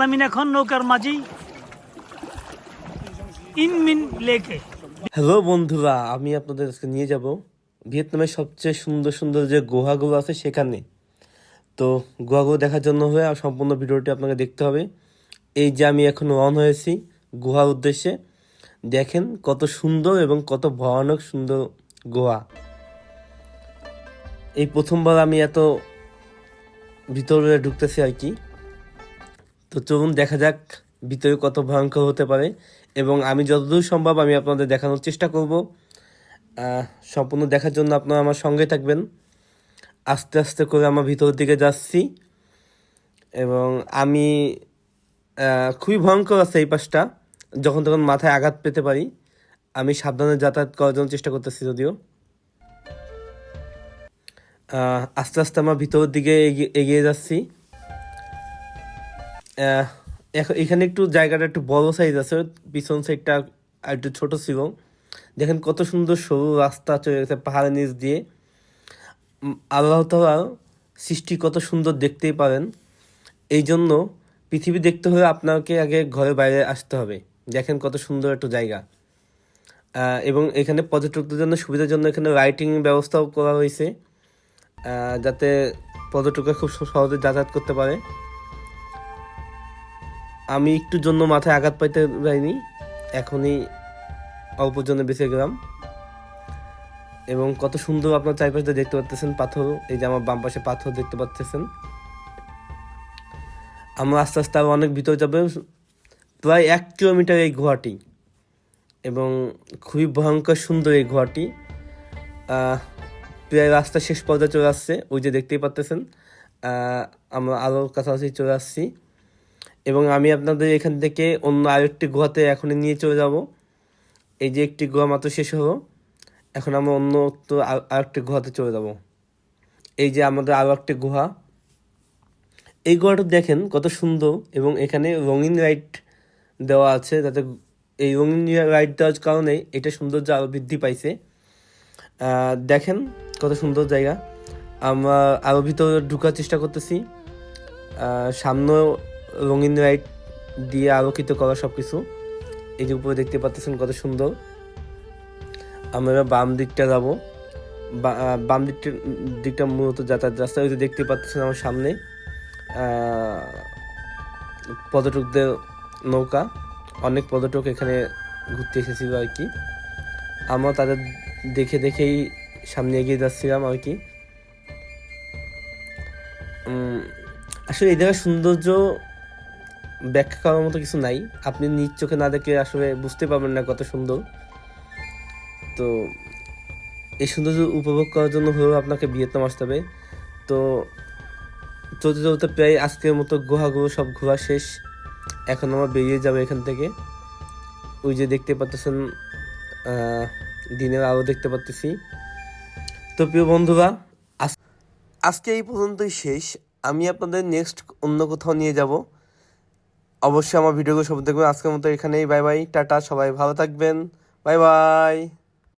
আলামিন এখন নৌকার মাঝি। ইনমিন লেকে। হ্যালো বন্ধুরা, আমি আপনাদের আজকে নিয়ে যাব ভিয়েতনামের সবচেয়ে সুন্দর সুন্দর যে গুহাগুলো আছে সেখানে। তো গুহাগুলো দেখার জন্য হয়ে আর সম্পূর্ণ ভিডিওটি আপনাকে দেখতে হবে। এই যে আমি এখন অন হয়েছি গুহার উদ্দেশ্যে, দেখেন কত সুন্দর এবং কত ভয়ানক সুন্দর গুহা। এই প্রথমবার আমি এত ভিতরে ঢুকতেছি আর কি। তো চলুন দেখা যাক ভিতরে কত ভয়ঙ্কর হতে পারে। এবং আমি যতদূর সম্ভব আমি আপনাদের দেখানোর চেষ্টা করব। সম্পূর্ণ দেখার জন্য আপনারা আমার সঙ্গে থাকবেন। আস্তে আস্তে করে আমার ভিতরের দিকে যাচ্ছি। এবং আমি খুবই ভয়ঙ্কর আছে এই পাশটা। যখন তখন মাথায় আঘাত পেতে পারি। আমি সাবধানে যাতায়াত করার জন্য চেষ্টা করতেছি যদিও। আস্তে আস্তে আমার ভিতরের দিকে এগিয়ে- যাচ্ছি। এখানে একটু জায়গাটা একটু বড় সাইজ আছে, পিছন সাইডটা একটু ছোট ছিল। দেখেন কত সুন্দর সরু রাস্তা চলে গেছে পাহাড়ের নিচ দিয়ে। আল্লাহ তাআলা সৃষ্টি কত সুন্দর দেখতেই পারেন। এই জন্য পৃথিবী দেখতে হলে আপনাকে আগে ঘরে বাইরে আসতে হবে। দেখেন কত সুন্দর একটা জায়গা। এবং এখানে পর্যটকদের জন্য সুবিধার জন্য এখানে রাইটিং ব্যবস্থাও করা হয়েছে। যাতে পর্যটকরা খুব সহজে যাতায়াত করতে পারে। আমি একটুর জন্য মাথায় আঘাত পাইতে যাইনি, এখনই অল্প জন্য বেঁচে গেলাম। এবং কত সুন্দর আপনার চারিপাশে দেখতে পাচ্ছেন পাথর, এই যে আমার বাম পাশে পাথর দেখতে পাচ্ছেন আমরা আস্তে আস্তে আরও অনেক ভিতরে যাবে, প্রায় এক কিলোমিটার এই গুহাটি। এবং খুবই ভয়ঙ্কর সুন্দর এই গুহাটি। প্রায় রাস্তা শেষ পর্যায়ে চলে আসছে, ওই যে দেখতেই পাচ্ছেন আমরা আরও কাছাকাছি চলে আসছি। এবং আমি আপনাদের এখান থেকে অন্য আরেকটি গুহাতে এখনই নিয়ে চলে যাব। এই যে একটি গুহা মাত্র শেষ হলো, এখন আমরা অন্য আরেকটি গুহাতে চলে যাব। এই যে আমাদের আরও একটি গুহা। এই গুহাটা দেখেন কত সুন্দর এবং এখানে রঙিন লাইট দেওয়া আছে, যাতে এই রঙিন লাইট দেওয়ার কারণে এটা সৌন্দর্য আরও বৃদ্ধি পাইছে। দেখেন কত সুন্দর জায়গা। আমরা আরও ভিতরে ঢুকার চেষ্টা করতেছি। সামনেও রঙিন লাইট দিয়ে আলোকিত করা সব কিছু এই যে উপরে দেখতে পাচ্ছেন কত সুন্দর। আমরা বাম দিকটা যাব। বাম দিকটা দিকটা মূলত যাতায়াত রাস্তা। ওই দেখতে পাচ্ছেন আমার সামনে পর্যটকদের নৌকা। অনেক পর্যটক এখানে ঘুরতে এসেছিল আর কি। আমরা তাদের দেখে দেখেই সামনে এগিয়ে যাচ্ছিলাম আর কি। আসলে এই জায়গার সৌন্দর্য ব্যাখ্যা করার মতো কিছু নাই। আপনি নিজ চোখে না দেখে আসলে বুঝতে পারবেন না কত সুন্দর। তো এই সৌন্দর্য উপভোগ করার জন্য হলেও আপনাকে ভিয়েতনাম আসতে হবে। তো চলতে চলতে প্রায় আজকের মতো গুহাগুলো সব ঘোরা শেষ। এখন আমরা বেরিয়ে যাব এখান থেকে। ওই যে দেখতে পাচ্ছেন দিনের আলো দেখতে পাচ্তেছি। তো প্রিয় বন্ধুরা, আজ- আজকে এই পর্যন্তই শেষ। আমি আপনাদের নেক্সট অন্য কোথাও নিয়ে যাব। অবশ্যই আমার ভিডিওগুলো সব দেখবেন। আজকের মতো এখানেই। Bye bye. টাটা। সবাই ভালো থাকবেন। Bye bye.